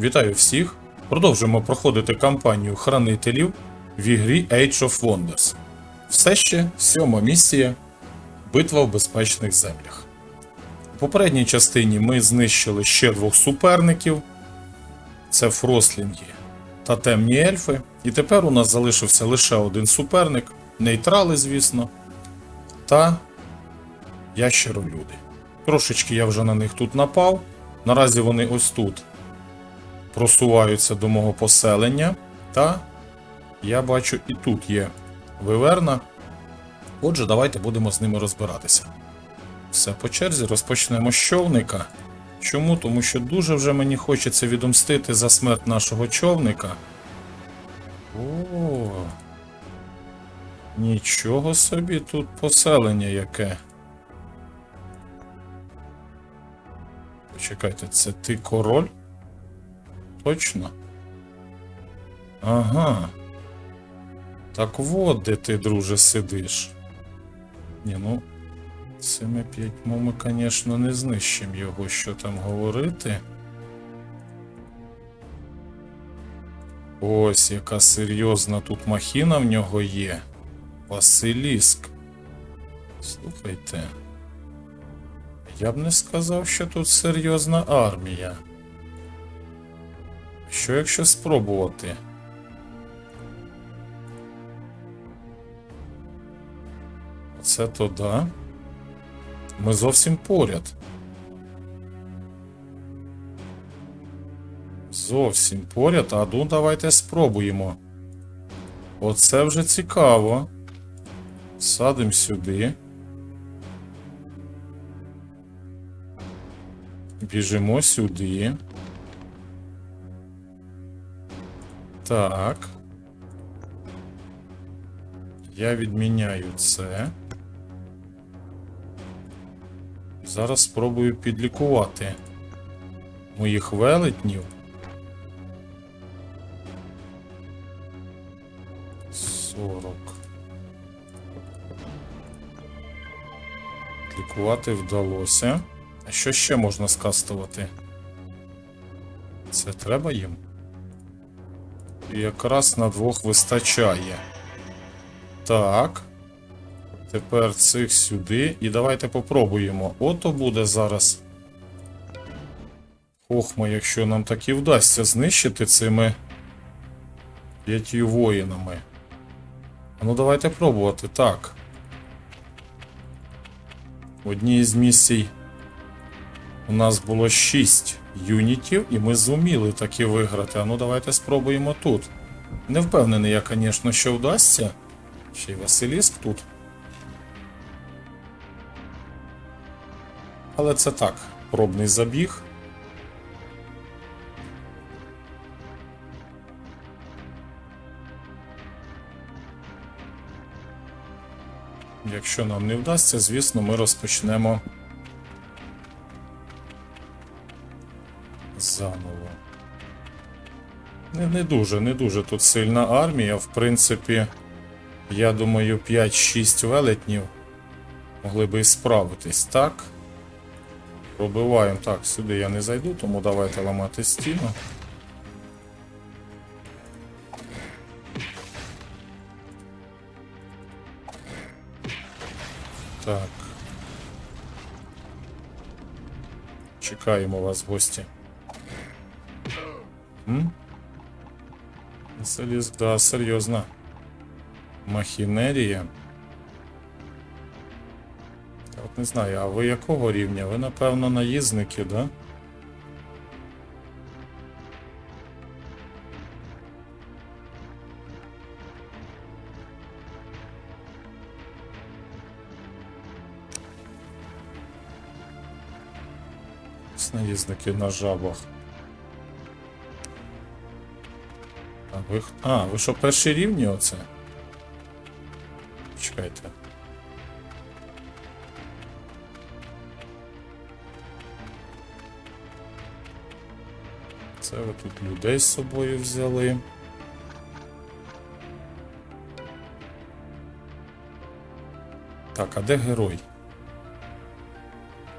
Вітаю всіх! Продовжуємо проходити кампанію хранителів в ігрі Age of Wonders. Все ще сьома місія Битва в безпечних землях. У попередній частині ми знищили ще двох суперників: це Фрослінги та темні ельфи. І тепер у нас залишився лише один суперник, нейтрали, звісно, та ящеролюди. Трошечки я вже на них тут напав. Наразі вони ось тут просуваються до мого поселення. Та я бачу і тут є виверна. Отже, давайте будемо з ними розбиратися. Все по черзі розпочнемо з човника. Чому? Тому що дуже вже мені хочеться відомстити за смерть нашого човника. О, нічого собі тут поселення яке. Почекайте, це ти король? Точно? Ага. Так от де ти, друже, сидиш. Ні, ну, цими п'ятьма ми, звісно, не знищимо його, що там говорити. Ось яка серйозна тут махіна в нього є. Василіск. Слухайте. Я б не сказав, що тут серйозна армія. Що якщо спробувати? Це то да. Ми зовсім поряд. Зовсім поряд, а ну давайте спробуємо. Оце вже цікаво. Садимо сюди. Біжимо сюди. Так. Я відміняю це. Зараз спробую підлікувати моїх велетнів. Сорок. Лікувати вдалося. А що ще можна скастувати? Це треба їм? І якраз на двох вистачає. Так. Тепер цих сюди. І давайте попробуємо. Ото буде зараз. Хохма, якщо нам таки вдасться знищити цими п'ятью воїнами. Ну, давайте пробувати. Так. В одній із місій у нас було 6 юнітів, і ми зуміли таки виграти. А ну давайте спробуємо тут. Не впевнений я, звісно, що вдасться. Ще й Василіск тут. Але це так, пробний забіг. Якщо нам не вдасться, звісно, ми розпочнемо заново. Не, не дуже, не дуже тут сильна армія. В принципі, я думаю, 5-6 велетнів могли би і справитись, так? Пробиваємо. Так, сюди я не зайду, тому давайте ламати стіну. Так. Чекаємо вас, в гості. М? Заліз, да, серйозна. Махінерія. От не знаю, а ви якого рівня? Ви, напевно, наїзники, да? Наїзники на жабах. Ви, а, ви що перші рівні оце? Чекайте. Це ви тут людей з собою взяли. Так, а де герой?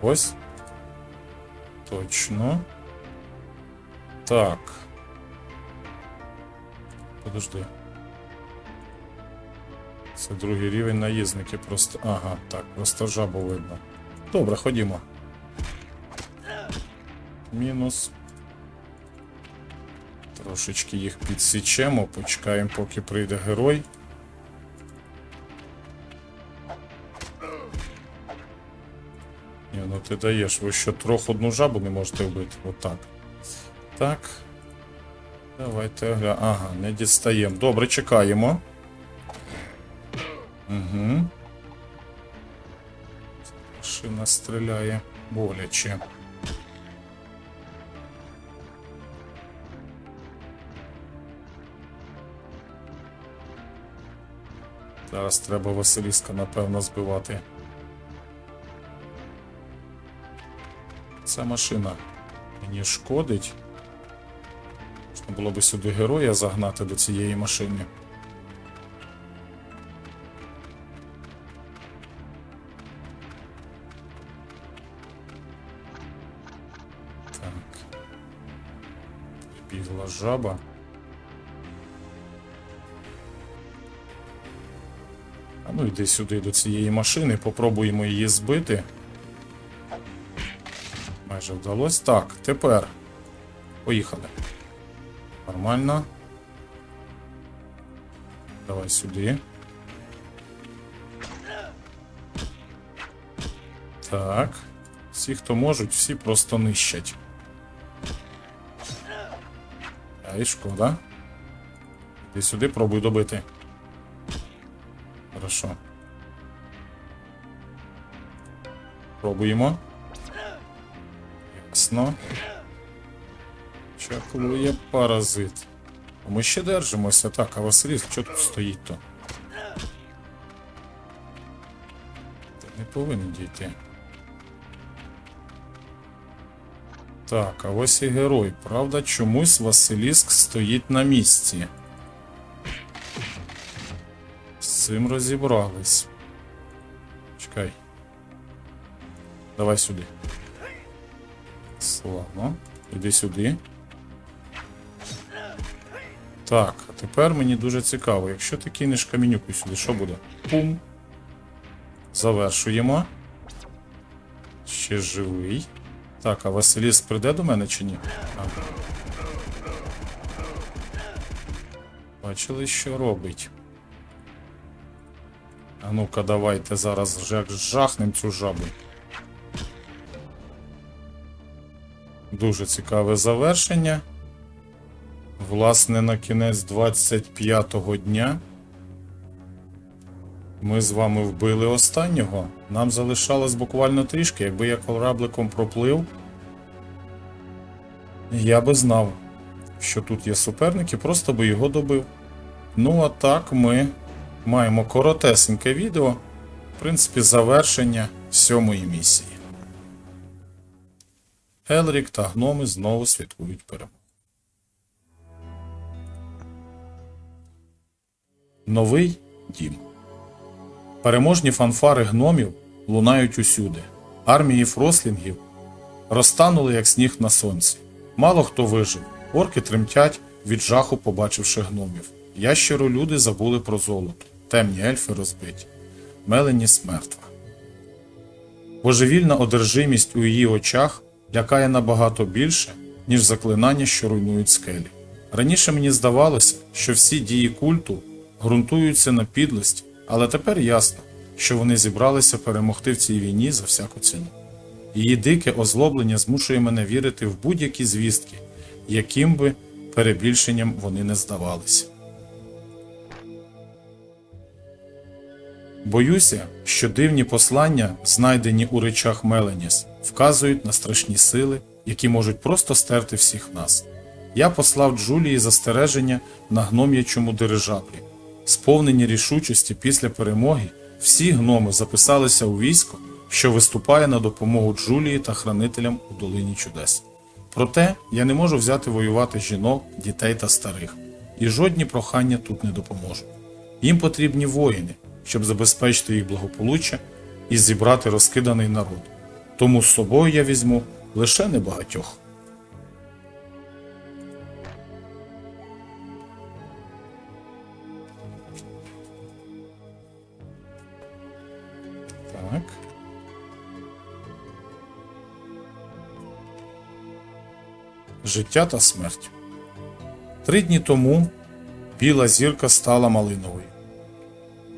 Ось. Точно. Так. Подожди. Це другий рівень наїзники просто. Ага, так, просто жабу видно. Добре, ходімо. Мінус. Трошечки їх підсічемо, почекаємо, поки прийде герой. Ні, ну ти даєш, ви що трохи одну жабу не можете вбити. Отак. Так. Давайте гля. Ага, не дістаємо. Добре, чекаємо. Угу. Машина стріляє боляче. Зараз треба Василіска, напевно, збивати. Ця машина мені шкодить. Було би сюди героя загнати до цієї машини. Так. Прибігла жаба. А ну йди сюди до цієї машини, попробуємо її збити. Майже вдалося. Так, тепер. Поїхали. Нормально. Давай сюди. Так. Всі, хто можуть, всі просто нищать. Ай, шкода. Іди сюди, пробуй добити. Хорошо. Пробуємо. Ясно. Чаклує паразит. А Ми ще держимося. Так, а Василіс, що тут стоїть то? Ти не повинен дійти. Так, а ось і герой. Правда, чомусь Василіск стоїть на місці. З цим розібрались. Чекай. Давай сюди. Славно. Іди сюди. Так, а тепер мені дуже цікаво. Якщо ти кинеш камінюку сюди, що буде? Пум. Завершуємо. Ще живий. Так, а Василіс прийде до мене чи ні? А. Бачили, що робить. А ну-ка, давайте зараз жахнем цю жабу. Дуже цікаве завершення. Власне, на кінець 25-го дня ми з вами вбили останнього. Нам залишалось буквально трішки. Якби я корабликом проплив, я би знав, що тут є суперники, просто би його добив. Ну, а так ми маємо коротесеньке відео, в принципі, завершення сьомої місії. Елрік та гноми знову святкують перемогу. Новий дім. Переможні фанфари гномів лунають усюди. Армії фрослінгів розтанули, як сніг на сонці. Мало хто вижив. Орки тремтять від жаху, побачивши гномів. Ящеролюди забули про золото. Темні ельфи розбиті. Меленіс мертва. Божевільна одержимість у її очах лякає набагато більше, ніж заклинання, що руйнують скелі. Раніше мені здавалося, що всі дії культу ґрунтуються на підлості, але тепер ясно, що вони зібралися перемогти в цій війні за всяку ціну. Її дике озлоблення змушує мене вірити в будь-які звістки, яким би перебільшенням вони не здавалися. Боюся, що дивні послання, знайдені у речах Меленіс, вказують на страшні сили, які можуть просто стерти всіх нас. Я послав Джулії застереження на гном'ячому дирижаблі. Сповнені рішучості після перемоги, всі гноми записалися у військо, що виступає на допомогу Джулії та хранителям у долині чудес. Проте я не можу взяти воювати жінок, дітей та старих, і жодні прохання тут не допоможуть. Їм потрібні воїни, щоб забезпечити їх благополуччя і зібрати розкиданий народ. Тому з собою я візьму лише небагатьох. Життя та смерть. Три дні тому біла зірка стала малиновою.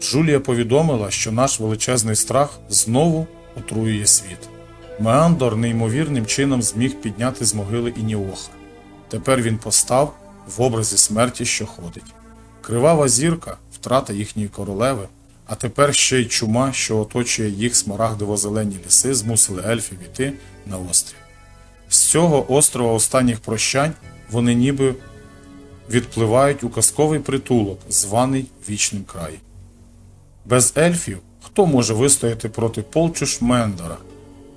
Джулія повідомила, що наш величезний страх знову отруює світ. Меандор неймовірним чином зміг підняти з могили Ініоха. Тепер він постав в образі смерті, що ходить. Кривава зірка, втрата їхньої королеви, а тепер ще й чума, що оточує їх смарагдово-зелені ліси, змусили ельфів іти на острів. З цього острова останніх прощань вони ніби відпливають у казковий притулок, званий Вічним краєм. Без ельфів хто може вистояти проти полчуш Мендора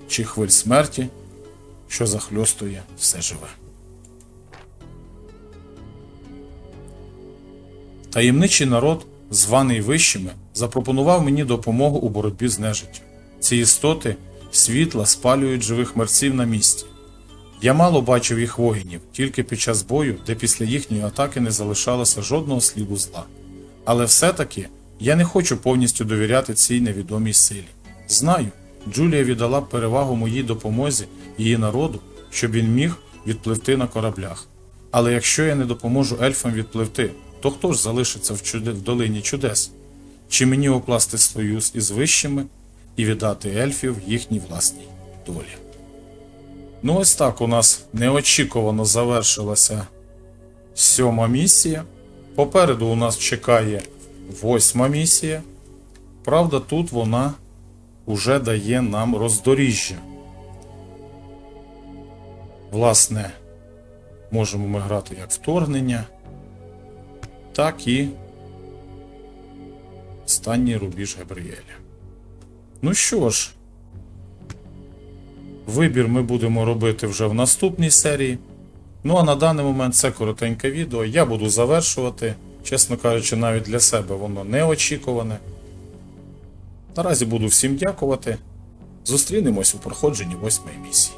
чи хвиль смерті, що захльостує все живе. Таємничий народ, званий вищими, запропонував мені допомогу у боротьбі з нежиттю. Ці істоти світла спалюють живих мерців на місці. Я мало бачив їх воїнів тільки під час бою, де після їхньої атаки не залишалося жодного сліду зла. Але все-таки я не хочу повністю довіряти цій невідомій силі. Знаю, Джулія віддала перевагу моїй допомозі її народу, щоб він міг відпливти на кораблях. Але якщо я не допоможу ельфам відпливти, то хто ж залишиться в, чуде... в долині чудес? Чи мені укласти союз із вищими і віддати ельфів їхній власній долі? Ну, ось так у нас неочікувано завершилася сьома місія. Попереду у нас чекає восьма місія. Правда, тут вона уже дає нам роздоріжжя. Власне, можемо ми грати як вторгнення, так і останній рубіж Габріеля. Ну що ж, вибір ми будемо робити вже в наступній серії. Ну а на даний момент це коротеньке відео. Я буду завершувати. Чесно кажучи, навіть для себе воно неочікуване. Наразі буду всім дякувати. Зустрінемось у проходженні восьмої місії.